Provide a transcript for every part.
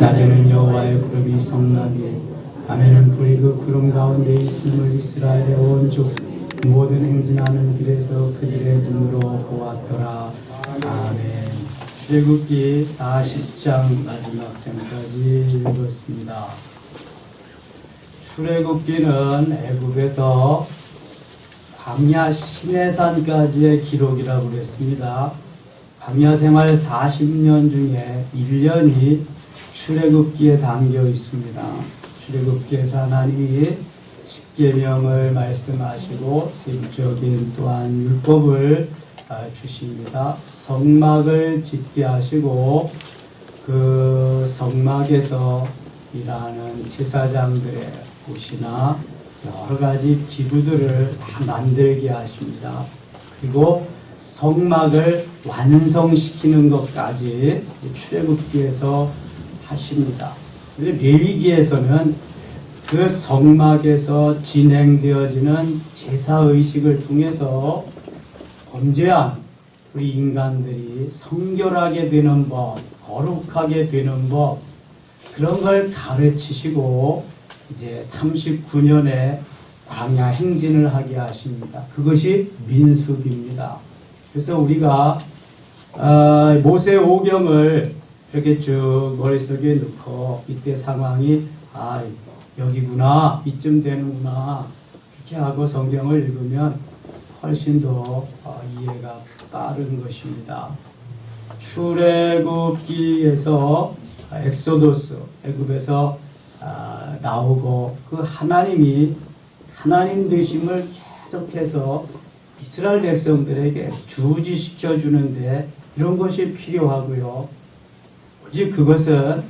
낮에는 여호와의 구름이 성나게 밤에는 불이 그 구름 가운데 있음을 이스라엘의 온족 모든 행진하는 길에서 그들의 눈으로 보았더라. 아멘. 출애굽기 40장 마지막 장까지 읽었습니다. 출애굽기는 애굽에서 광야 시내산까지의 기록이라고 그랬습니다. 광야 생활 40년 중에 1년이 출애굽기에 담겨 있습니다. 출애굽기에서 하나님이 십계명을 말씀하시고 세부적인 또한 율법을 아, 주십니다. 성막을 짓게 하시고 그 성막에서 일하는 제사장들의 옷이나 여러 가지 기구들을 다 만들게 하십니다. 그리고 성막을 완성시키는 것까지 출애굽기에서 하십니다. 레위기에서는 그 성막에서 진행되어지는 제사 의식을 통해서 범죄한 우리 인간들이 성결하게 되는 법, 거룩하게 되는 법 그런 걸 가르치시고 이제 39년에 광야 행진을 하게 하십니다. 그것이 민숙입니다. 그래서 우리가 어, 모세 오경을 이렇게 쭉 머릿속에 넣고 이때 상황이 아 여기구나 이쯤 되는구나 이렇게 하고 성경을 읽으면 훨씬 더 어, 이해가 빠른 것입니다. 출애굽기에서 엑소도스 애굽에서 아, 나오고 그 하나님이 하나님 되심을 계속해서 이스라엘 백성들에게 주지시켜 주는데 이런 것이 필요하고요. 오직 그것은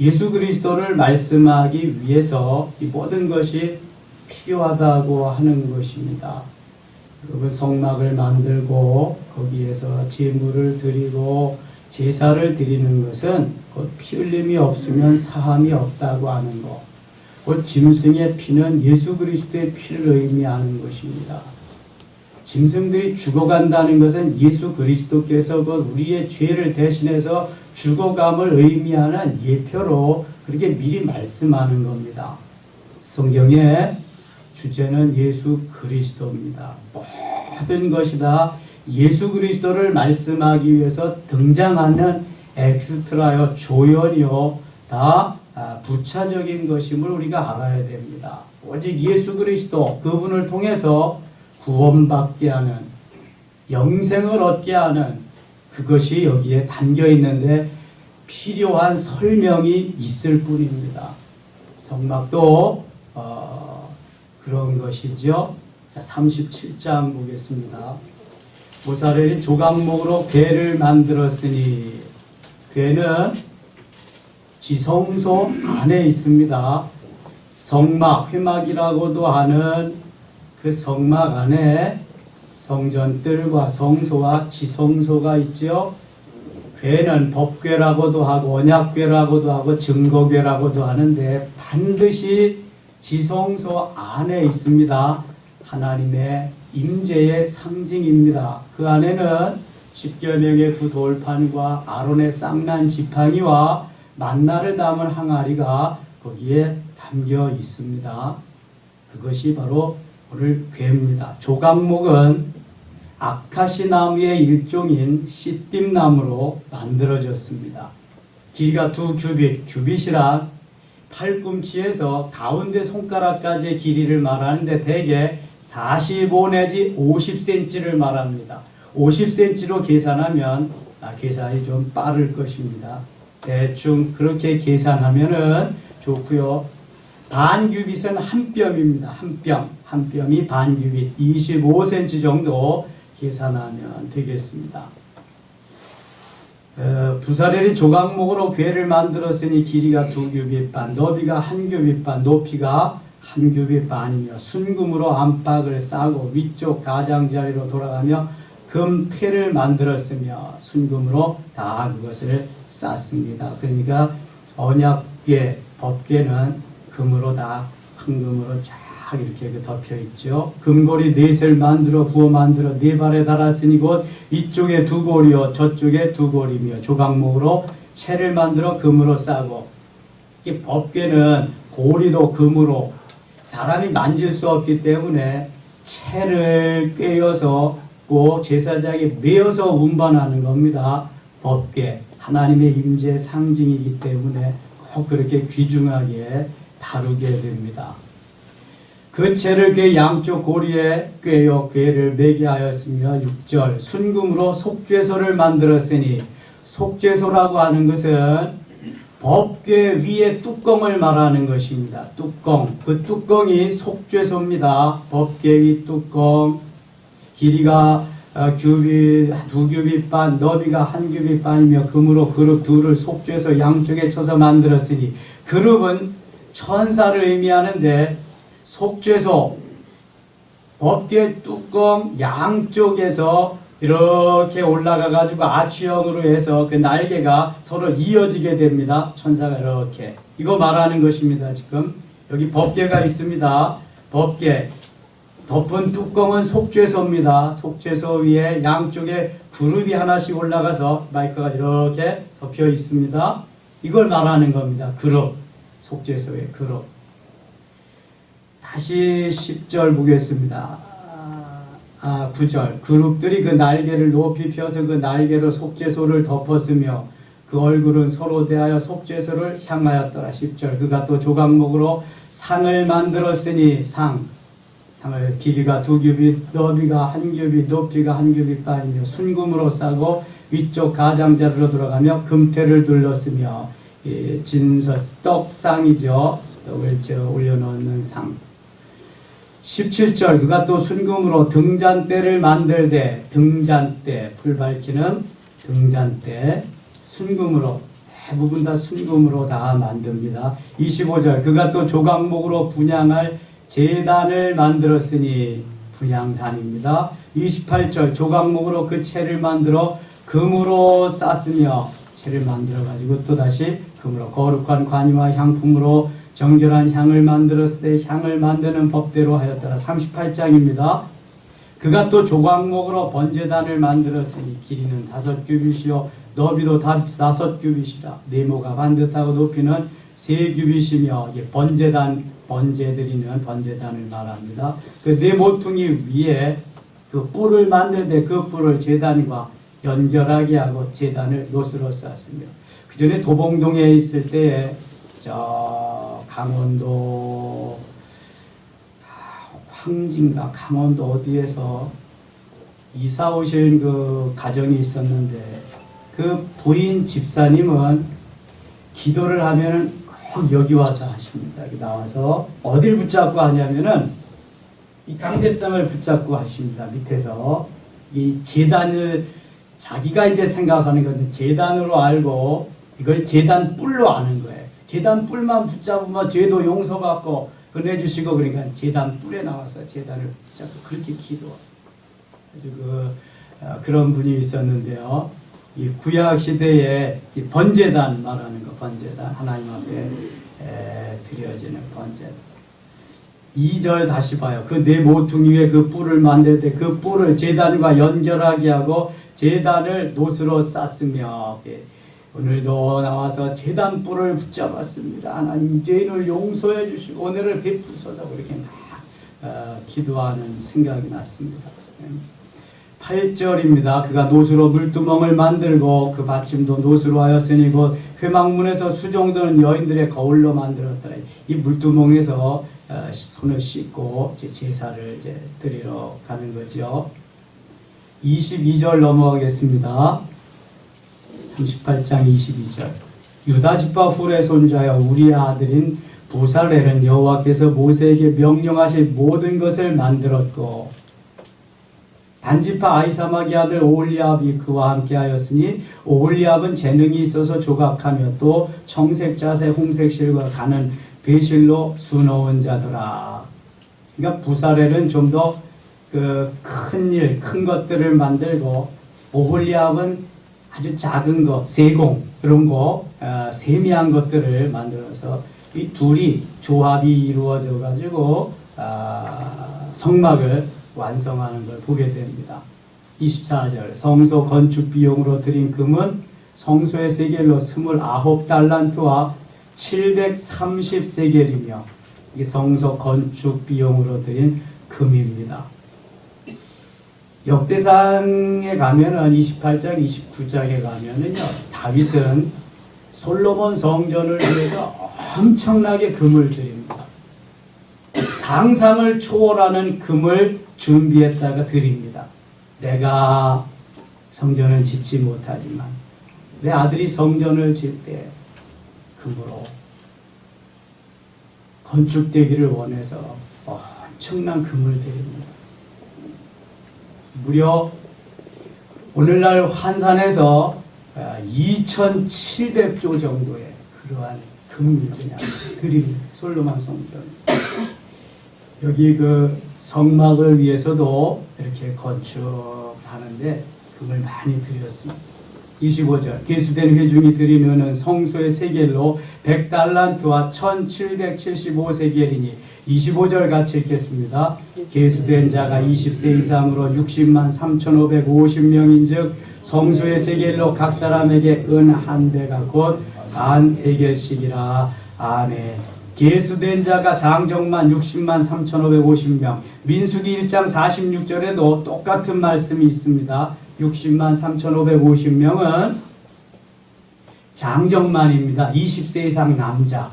예수 그리스도를 말씀하기 위해서 이 모든 것이 필요하다고 하는 것입니다. 여러분 성막을 만들고 거기에서 제물을 드리고 제사를 드리는 것은 곧피 흘림이 없으면 사함이 없다고 하는 것. 곧 짐승의 피는 예수 그리스도의 피를 의미하는 것입니다. 짐승들이 죽어간다는 것은 예수 그리스도께서 그 우리의 죄를 대신해서 죽어감을 의미하는 예표로 그렇게 미리 말씀하는 겁니다. 성경의 주제는 예수 그리스도입니다. 모든 것이 다 예수 그리스도를 말씀하기 위해서 등장하는 엑스트라요, 조연이요, 다 아, 부차적인 것임을 우리가 알아야 됩니다. 오직 예수 그리스도 그분을 통해서 구원받게 하는 영생을 얻게 하는 그것이 여기에 담겨 있는데 필요한 설명이 있을 뿐입니다. 성막도 어, 그런 것이죠. 자, 37장 보겠습니다. 모사렐이 조각목으로 괴를 만들었으니 괴는 지성소 안에 있습니다. 성막, 회막이라고도 하는 그 성막 안에 성전뜰과 성소와 지성소가 있죠. 괴는 법궤라고도 하고 언약궤라고도 하고 증거궤라고도 하는데 반드시 지성소 안에 있습니다. 하나님의 임재의 상징입니다. 그 안에는 십계명의 두 돌판과 아론의 쌍난 지팡이와 만나를 담은 항아리가 거기에 담겨 있습니다. 그것이 바로 오늘 괴입니다. 조각목은 아카시 나무의 일종인 씨띠나무로 만들어졌습니다. 길이가 두 규빗, 규빗이란 팔꿈치에서 가운데 손가락까지의 길이를 말하는데 대개 45 내지 50cm를 말합니다. 50cm로 계산하면 아, 계산이 좀 빠를 것입니다. 대충 그렇게 계산하면은 좋고요. 반 규빗은 한 뼘입니다. 한 뼘. 한 뼘이 반 규빗 25cm 정도 계산하면 되겠습니다. 어, 부사렐이 조각목으로 괴를 만들었으니 길이가 두 규빗 반, 너비가 한 규빗 반, 높이가 한 규빗 반이며 순금으로 안팎을 싸고 위쪽 가장자리로 돌아가며 금패를 만들었으며 순금으로 다 그것을 쌌습니다. 그러니까 언약궤, 법궤는 금으로 다 황금으로 쫙 이렇게 그 덮여 있죠. 금고리 넷을 만들어 부어 만들어 네 발에 달았으니 곧 이쪽에 두 고리요 저쪽에 두 고리며 조각목으로 채를 만들어 금으로 싸고 이 법궤는 고리도 금으로 사람이 만질 수 없기 때문에 채를 꿰어서 고 제사장이 메어서 운반하는 겁니다. 법궤 하나님의 임재 상징이기 때문에 꼭 그렇게 귀중하게 다루게 됩니다. 그 채를 그 양쪽 고리에 꿰어 궤를 매게 하였으며 6절 순금으로 속죄소를 만들었으니 속죄소라고 하는 것은 법궤 위에 뚜껑을 말하는 것입니다. 뚜껑. 그 뚜껑이 속죄소입니다. 법궤 위 뚜껑. 길이가 어, 규빗 두 규빗 반, 너비가 한 규빗 반이며 금으로 그룹 둘을 속죄소 양쪽에 쳐서 만들었으니 그룹은 천사를 의미하는데 속죄소 법궤 뚜껑 양쪽에서 이렇게 올라가 가지고 아치형으로 해서 그 날개가 서로 이어지게 됩니다. 천사가 이렇게 이거 말하는 것입니다. 지금 여기 법궤가 있습니다. 법궤 덮은 뚜껑은 속죄소입니다. 속죄소 위에 양쪽에 그룹이 하나씩 올라가서 마이크가 이렇게 덮여 있습니다. 이걸 말하는 겁니다. 그룹 속죄소의 그룹 다시 10절 보겠습니다. 아, 9절. 그룹들이 그 날개를 높이 펴서 그 날개로 속죄소를 덮었으며 그 얼굴은 서로 대하여 속죄소를 향하였더라. 10절. 그가 또 조각목으로 상을 만들었으니 상. 상을 길이가 두 규빗, 너비가 한 규빗, 높이가 한 규빗 반이며 순금으로 싸고 위쪽 가장자리로 들어가며 금태를 둘렀으며 이 진서 떡상이죠. 떡을 저 올려놓는 상. 17절 그가 또 순금으로 등잔대를 만들되 등잔대 불 밝히는 등잔대 순금으로 대부분 다 순금으로 다 만듭니다. 25절 그가 또 조각목으로 분양할 제단을 만들었으니 분양단입니다. 28절 조각목으로 그 채를 만들어 금으로 쌌으며 채를 만들어 가지고 또 다시 금으로 거룩한 관이와 향품으로 정결한 향을 만들었을 때 향을 만드는 법대로 하였더라. 38장입니다. 그가 또 조각목으로 번제단을 만들었으니 길이는 다섯 규빗이요 너비도 다- 다섯 규빗이라 네모가 반듯하고 높이는 세 규빗이며 번제단 번제 드리는 번제단을 말합니다. 그 네 모퉁이 위에 그 뿔을 만드는데 그 뿔을 제단과 연결하게 하고 제단을 노스로 쌌으며 그 전에 도봉동에 있을 때에 저 강원도 아, 황진가 강원도 어디에서 이사 오신 그 가정이 있었는데 그 부인 집사님은 기도를 하면은 꼭 여기 와서 하십니다. 여기 나와서 어딜 붙잡고 하냐면은 이 강대상을 붙잡고 하십니다. 밑에서 이 재단을 자기가 이제 생각하는 것은 재단으로 알고 이걸 재단 뿔로 아는 거예요. 재단 뿔만 붙잡으면 죄도 용서받고 은혜주시고 그러니까 재단 뿔에 나와서 재단을 붙잡고 그렇게 기도. 아주 그 어, 그런 분이 있었는데요. 이 구약 시대에 이 번제단 말하는 거 번제단 하나님 앞에 에, 드려지는 번제단. 2절 다시 봐요. 그 네 모퉁이 위에 그 뿔을 만들 때 그 뿔을 재단과 연결하게 하고 재단을 노스로 쌌으며 예, 오늘도 나와서 재단 뿔을 붙잡았습니다. 하나님 죄인을 용서해 주시고 은혜를 베푸소서 그렇게 막 어, 기도하는 생각이 났습니다. 예. 8절입니다. 그가 노수로 물두멍을 만들고 그 받침도 노수로 하였으니 곧 회막문에서 수종드는 여인들의 거울로 만들었더라. 이 물두멍에서 어, 손을 씻고 제사를 이제 드리러 가는 거죠. 22절 넘어가겠습니다. 38장 22절. 유다 집파 훌의 손자여 우리의 아들인 부살렐은 여호와께서 모세에게 명령하신 모든 것을 만들었고 단지파 아이사마기 아들 오홀리압이 그와 함께하였으니 오홀리압은 재능이 있어서 조각하며 또 청색 자세 홍색 실과 가는 배실로 수놓은 자더라. 그러니까 부사렐은 좀더 그 큰 일, 큰 것들을 만들고 오홀리압은 아주 작은 거, 세공 그런 거, 어, 세미한 것들을 만들어서 이 둘이 조합이 이루어져 가지고 아, 성막을 완성하는 걸 보게 됩니다. 24절 성소 건축 비용으로 드린 금은 성소의 세겔로 29달란트와 730세겔이며 이 성소 건축 비용으로 들인 금입니다. 역대상에 가면은 28장, 29장에 가면은요, 다윗은 솔로몬 성전을 위해서 엄청나게 금을 드립니다. 상상을 초월하는 금을 준비했다가 드립니다. 내가 성전을 짓지 못하지만 내 아들이 성전을 짓때 금으로 건축되기를 원해서 엄청난 금을 드립니다. 무려 오늘날 환산해서 2,700조 정도의 그러한 그냥 드립니다. 솔로몬 성전. 여기 그 성막을 위해서도 이렇게 건축하는데 금을 많이 들였습니다. 25절 개수된 회중이 드리면은 성소의 세겔로 100달란트와 1775세겔이니 25절 같이 읽겠습니다. 개수된 자가 20세 이상으로 60만 3,550명인 즉 성소의 세겔로 각 사람에게 은 한 대가 곧반 세겔씩이라 아멘. 개수된 자가 장정만 60만 3,550명. 민수기 1장 46절에도 똑같은 말씀이 있습니다. 60만 3,550명은 장정만입니다. 20세 이상 남자.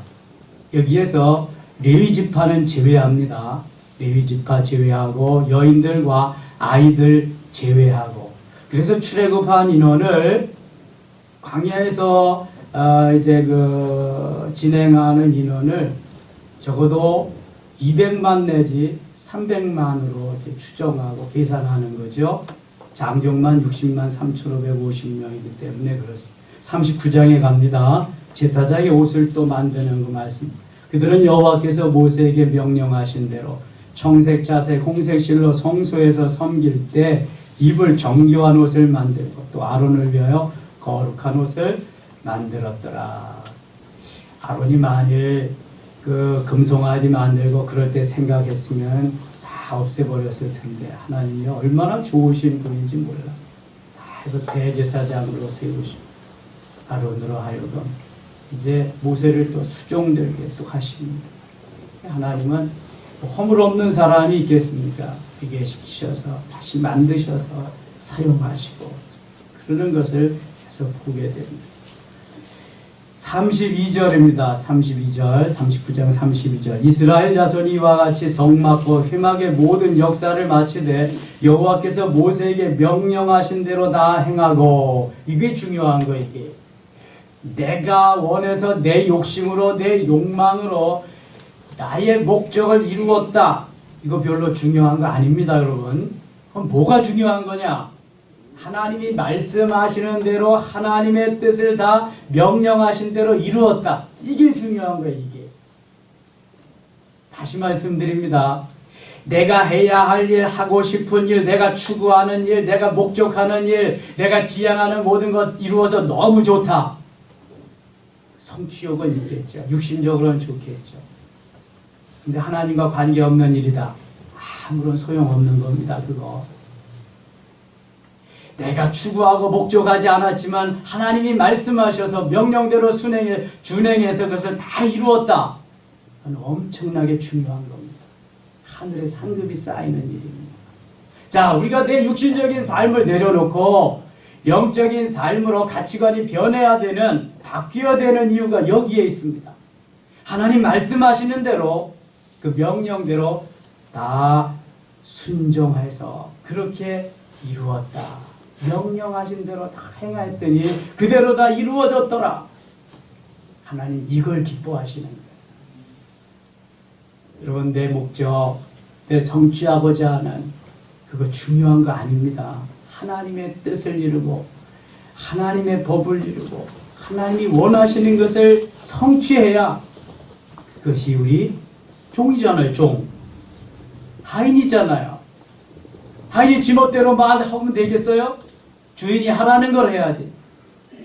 여기에서 레위 지파는 제외합니다. 레위 지파 제외하고 여인들과 아이들 제외하고 그래서 출애굽한 인원을 광야에서 어, 이제 그 진행하는 인원을 적어도 200만 내지 300만으로 추정하고 계산하는 거죠. 장정만 60만 3,550명이기 때문에 그렇습니다. 39장에 갑니다. 제사장의 옷을 또 만드는 그 말씀. 그들은 여호와께서 모세에게 명령하신 대로 청색, 자색, 홍색 실로 성소에서 섬길 때 입을 정교한 옷을 만들고 또 아론을 위하여 거룩한 옷을 만들었더라. 아론이 만일 그 금송아지 만들고 그럴 때 생각했으면 다 없애버렸을 텐데 하나님이 얼마나 좋으신 분인지 몰라. 다 해서 대제사장으로 세우시고 아론으로 하여금 이제 모세를 또 수종되게 또 하십니다. 하나님은 허물 없는 사람이 있겠습니까? 그게 시키셔서 다시 만드셔서 사용하시고 그러는 것을 계속 보게 됩니다. 32절입니다. 32절, 39장 32절. 이스라엘 자손이 이와 같이 성막과 회막의 모든 역사를 마치되 여호와께서 모세에게 명령하신 대로 다 행하고 이게 중요한 거 이게. 내가 원해서 내 욕심으로 내 욕망으로 나의 목적을 이루었다. 이거 별로 중요한 거 아닙니다, 여러분. 그럼 뭐가 중요한 거냐? 하나님이 말씀하시는 대로 하나님의 뜻을 다 명령하신 대로 이루었다. 이게 중요한 거예요, 이게. 다시 말씀드립니다. 내가 해야 할 일, 하고 싶은 일, 내가 추구하는 일, 내가 목적하는 일, 내가 지향하는 모든 것 이루어서 너무 좋다. 성취욕은 있겠죠. 육신적으로는 좋겠죠. 근데 하나님과 관계없는 일이다. 아무런 소용없는 겁니다, 그거. 내가 추구하고 목적하지 않았지만 하나님이 말씀하셔서 명령대로 순행해, 준행해서 그것을 다 이루었다. 그건 엄청나게 중요한 겁니다. 하늘에 상급이 쌓이는 일입니다. 자, 우리가 내 육신적인 삶을 내려놓고 영적인 삶으로 가치관이 변해야 되는, 바뀌어야 되는 이유가 여기에 있습니다. 하나님 말씀하시는 대로 그 명령대로 다 순종해서 그렇게 이루었다. 명령하신 대로 다 행하였더니 그대로 다 이루어졌더라. 하나님 이걸 기뻐하시는 거예요. 여러분 내 목적, 내 성취하고자 하는 그거 중요한 거 아닙니다. 하나님의 뜻을 이루고 하나님의 법을 이루고 하나님이 원하시는 것을 성취해야 그것이 우리 종이잖아요, 종. 하인이잖아요. 하인이 지멋대로 말하면 되겠어요? 주인이 하라는 걸 해야지.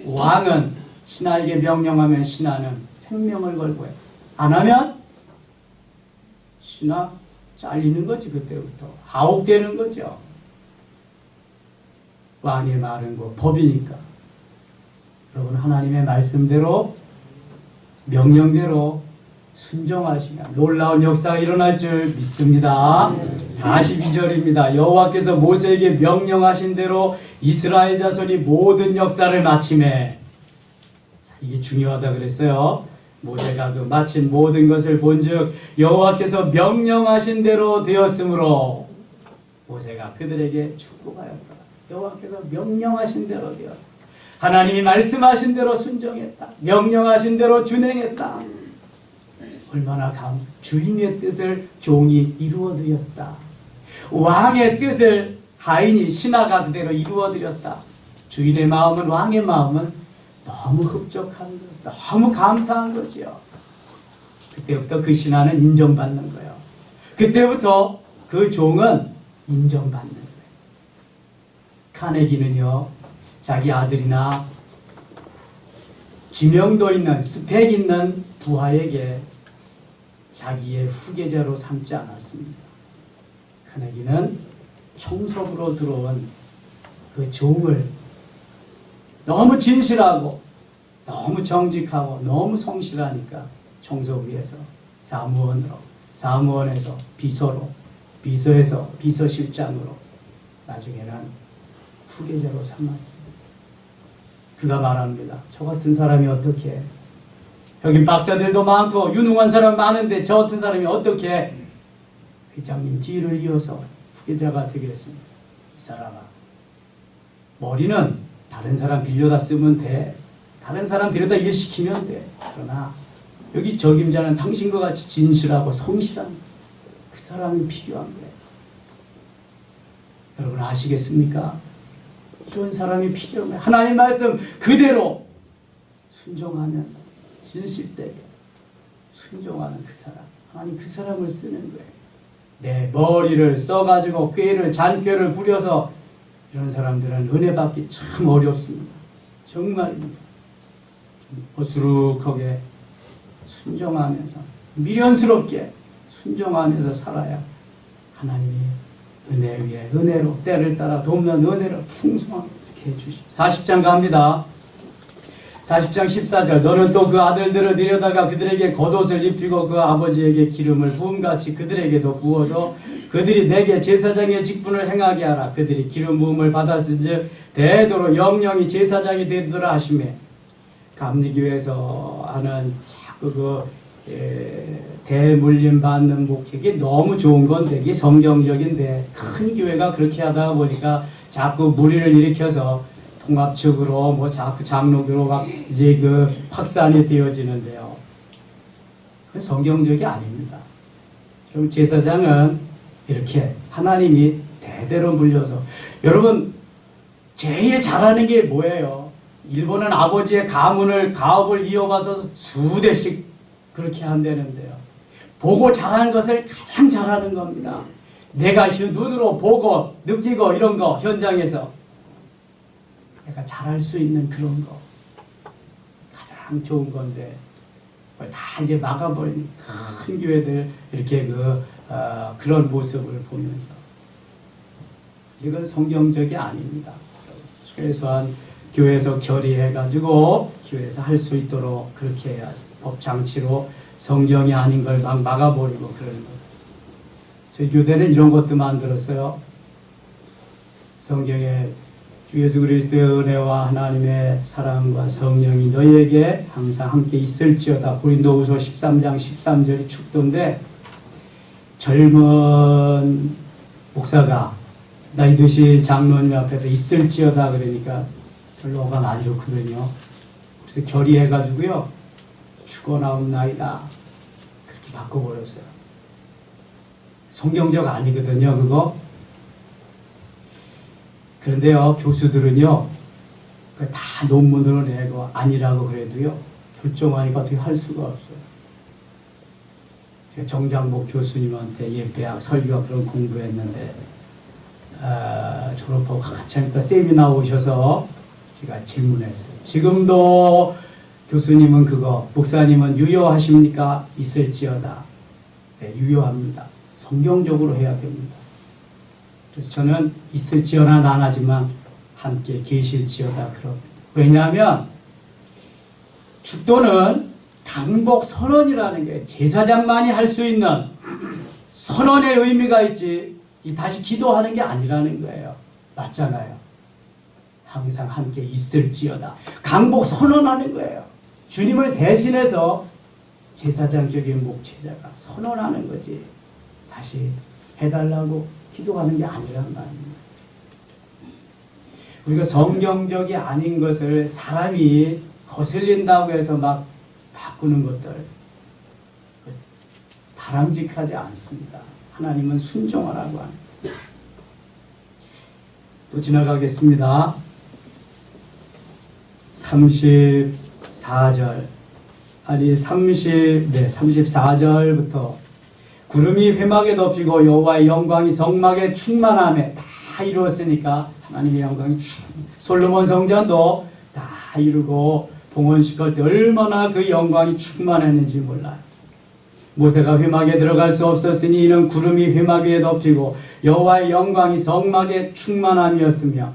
왕은 신하에게 명령하면 신하는 생명을 걸고 해. 안 하면 신하 잘리는 거지 그때부터. 아웃되는 거죠. 왕의 말은 그 법이니까. 여러분 하나님의 말씀대로 명령대로 순종하시면 놀라운 역사가 일어날 줄 믿습니다. 42절입니다. 여호와께서 모세에게 명령하신 대로 이스라엘 자손이 모든 역사를 마침에 자, 이게 중요하다 그랬어요. 모세가 그 마친 모든 것을 본즉 여호와께서 명령하신 대로 되었으므로 모세가 그들에게 축복하였다. 여호와께서 명령하신 대로 되었다. 하나님이 말씀하신 대로 순종했다. 명령하신 대로 준행했다. 얼마나 감 주인의 뜻을 종이 이루어드렸다. 왕의 뜻을 하인이 신하가 그대로 이루어드렸다. 주인의 마음은 왕의 마음은 너무 흡족한 것, 너무 감사한 거지요. 그때부터 그 신하는 인정받는 거예요. 그때부터 그 종은 인정받는. 카네기는요, 자기 아들이나 지명도 있는 스펙 있는 부하에게 자기의 후계자로 삼지 않았습니다. 카네기는 청석으로 들어온 그 종을 너무 진실하고 너무 정직하고 너무 성실하니까 청소 위에서 사무원으로 사무원에서 비서로 비서에서 비서실장으로 나중에는 후계자로 삼았습니다. 그가 말합니다. 저 같은 사람이 어떻게 여기 박사들도 많고 유능한 사람 많은데 저 같은 사람이 어떻게 회장님 뒤를 이어서 후계자가 되겠습니까? 이 사람아 머리는 다른 사람 빌려다 쓰면 돼. 다른 사람 데려다 일 시키면 돼. 그러나 여기 적임자는 당신과 같이 진실하고 성실한 그 사람이 필요한 거예요. 여러분 아시겠습니까? 이런 사람이 거예요. 하나님 말씀 그대로 순종하면서 진실되게 순종하는 그 사람. 하나님 그 사람을 쓰는 거예요. 내 머리를 써가지고 꾀를 잔꾀를 부려서 이런 사람들은 은혜 받기 참 어렵습니다. 정말입니다. 어수룩하게 순종하면서 미련스럽게 순종하면서 살아야 하나님이 은혜 위에 은혜로 때를 따라 돕는 은혜로 풍성하게 해주시. 40장 갑니다. 40장 14절 너는 또 그 아들들을 내려다가 그들에게 겉옷을 입히고 그 아버지에게 기름을 부음같이 그들에게도 부어서 그들이 내게 제사장의 직분을 행하게 하라 그들이 기름 부음을 받았은즉 대도로 영영이 제사장이 되더라 하시매 감리교에서 하는 자꾸 그 예, 대물림 받는 목적이 너무 좋은 건데 이게 성경적인데 큰 교회가 그렇게 하다 보니까 자꾸 무리를 일으켜서 통합적으로 뭐 자꾸 장로교로 막 이제 그 확산이 되어지는데요. 그 성경적이 아닙니다. 좀 제사장은 이렇게 하나님이 대대로 물려서 여러분 제일 잘하는 게 뭐예요? 일본은 아버지의 가문을 가업을 이어가서 수대씩 그렇게 한다는데요. 보고 잘하는 것을 가장 잘하는 겁니다. 내가 눈으로 보고 느끼고 이런 거 현장에서 내가 잘할 수 있는 그런 거 가장 좋은 건데 그걸 다 이제 막아버린 큰 교회들 이렇게 그 어, 그런 모습을 보면서 이건 성경적이 아닙니다. 최소한 교회에서 결의해가지고 교회에서 할 수 있도록 그렇게 해야지 법 장치로 성경이 아닌 걸 막 막아버리고 그러는 거. 저희 교대는 이런 것도 만들었어요. 성경에 주 예수 그리스도의 은혜와 하나님의 사랑과 성령이 너희에게 항상 함께 있을지어다. 고린도후서 13장 13절이 축도인데 젊은 목사가 나이 드신 장로님 앞에서 있을지어다 그러니까 별로 어감 안 좋거든요. 그래서 결의해가지고요. 죽어나온나이다. 그렇게 바꿔버렸어요. 성경적 아니거든요, 그거. 그런데요, 교수들은요, 그다 논문으로 내고 아니라고 그래도요, 결정하니까 어떻게 할 수가 없어요. 정장복 교수님한테 예배학 설교 그런 공부했는데, 아, 졸업하고 같이 하니까 세미나 오셔서 제가 질문했어요. 지금도 교수님은 그거, 목사님은 유효하십니까? 있을지어다. 네, 유효합니다. 성경적으로 해야 됩니다. 그래서 저는 있을지어나 안 하지만 함께 계실지어다 그럽니다. 왜냐하면 축도는 강복 선언이라는 게 제사장만이 할 수 있는 선언의 의미가 있지 이 다시 기도하는 게 아니라는 거예요. 맞잖아요. 항상 함께 있을지어다. 강복 선언하는 거예요. 주님을 대신해서 제사장격인 목회자가 선언하는 거지. 다시 해달라고 기도하는 게 아니란 말입니다. 우리가 성경적이 아닌 것을 사람이 거슬린다고 해서 막 바꾸는 것들 바람직하지 않습니다. 하나님은 순종하라고 합니다. 또 지나가겠습니다. 34절 아니 30, 네, 34절부터 구름이 회막에 덮이고 여호와의 영광이 성막에 충만함에 다 이루었으니까 하나님의 영광이 충- 솔로몬 성전도 다 이루고 봉헌식할 때 얼마나 그 영광이 충만했는지 몰라요. 모세가 회막에 들어갈 수 없었으니 이는 구름이 회막 위에 덮이고 여호와의 영광이 성막에 충만함이었으며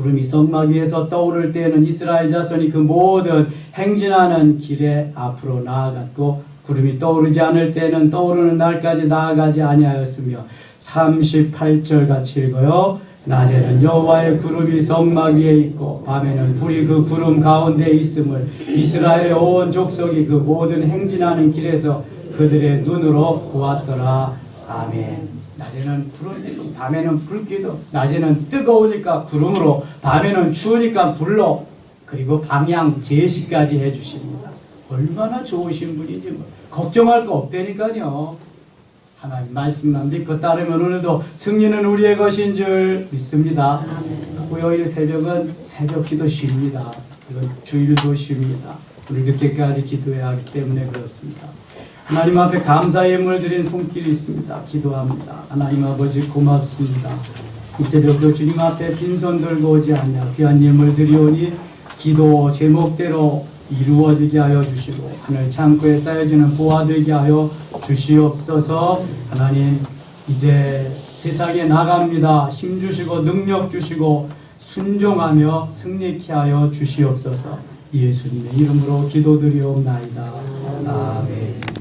구름이 성막 위에서 떠오를 때에는 이스라엘 자손이 그 모든 행진하는 길에 앞으로 나아갔고 구름이 떠오르지 않을 때는 떠오르는 날까지 나아가지 아니하였으며 38절 같이 읽어요. 낮에는 여호와의 구름이 성막 위에 있고 밤에는 불이 그 구름 가운데 있음을 이스라엘의 온 족속이 그 모든 행진하는 길에서 그들의 눈으로 보았더라. 아멘. 낮에는 구름, 밤에는 불기도, 낮에는 뜨거우니까 구름으로, 밤에는 추우니까 불로, 그리고 방향 제시까지 해주십니다. 얼마나 좋으신 분이지 뭐. 걱정할 거 없다니까요. 하나님 말씀만 믿고 따르면 오늘도 승리는 우리의 것인 줄 믿습니다. 고요일 새벽은 새벽 기도 쉽니다. 이건 주일도 쉽니다. 우리 그때까지 기도해야 하기 때문에 그렇습니다. 하나님 앞에 감사의 예물 드린 손길이 있습니다. 기도합니다. 하나님 아버지 고맙습니다. 이 새벽도 주님 앞에 빈손 들고 오지 않냐 귀한 예물 드리오니 기도 제목대로 이루어지게 하여 주시고 하늘 창고에 쌓여지는 보화 되게 하여 주시옵소서 하나님 이제 세상에 나갑니다 힘 주시고 능력 주시고 순종하며 승리케 하여 주시옵소서 예수님의 이름으로 기도드리옵나이다 아멘